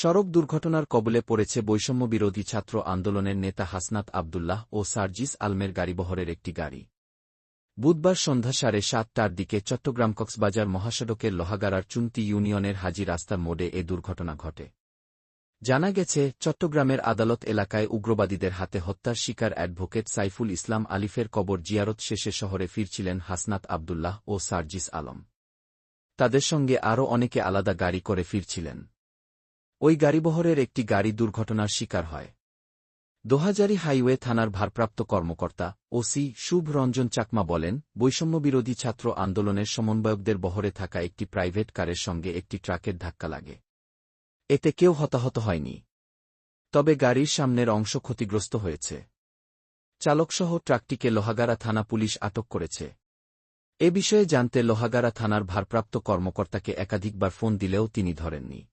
সড়ক দুর্ঘটনার কবলে পড়েছে বৈষম্যবিরোধী ছাত্র আন্দোলনের নেতা হাসনাত আবদুল্লাহ ও সার্জিস আলমের গাড়িবহরের একটি গাড়ি। বুধবার সন্ধ্যা সাড়ে সাতটার দিকে চট্টগ্রাম কক্সবাজার মহাসড়কের লোহাগাড়ার চুন্তি ইউনিয়নের হাজি রাস্তার মোড়ে এ দুর্ঘটনা ঘটে। জানা গেছে, চট্টগ্রামের আদালত এলাকায় উগ্রবাদীদের হাতে হত্যার শিকার অ্যাডভোকেট সাইফুল ইসলাম আলিফের কবর জিয়ারত শেষে শহরে ফিরছিলেন হাসনাত আবদুল্লাহ ও সার্জিস আলম। তাদের সঙ্গে আরও অনেকে আলাদা গাড়ি করে ফিরছিলেন। ওই গাড়িবহরের একটি গাড়ি দুর্ঘটনার শিকার হয়। দোহাজারি হাইওয়ে থানার ভারপ্রাপ্ত কর্মকর্তা ওসি শুভ রঞ্জন চাকমা বলেন বৈষম্যবিরোধী ছাত্র আন্দোলনের সমন্বয়কদের বহরে থাকা একটি প্রাইভেট কারের সঙ্গে একটি ট্রাকের ধাক্কা লাগে। এতে কেউ হতাহত হয়নি। তবে গাড়ির সামনের অংশ ক্ষতিগ্রস্ত হয়েছে। চালকসহ ট্রাকটিকে লোহাগাড়া থানা পুলিশ আটক করেছে। এ বিষয়ে জানতে লোহাগাড়া থানার ভারপ্রাপ্ত কর্মকর্তাকে একাধিকবার ফোন দিলেও তিনি ধরেননি।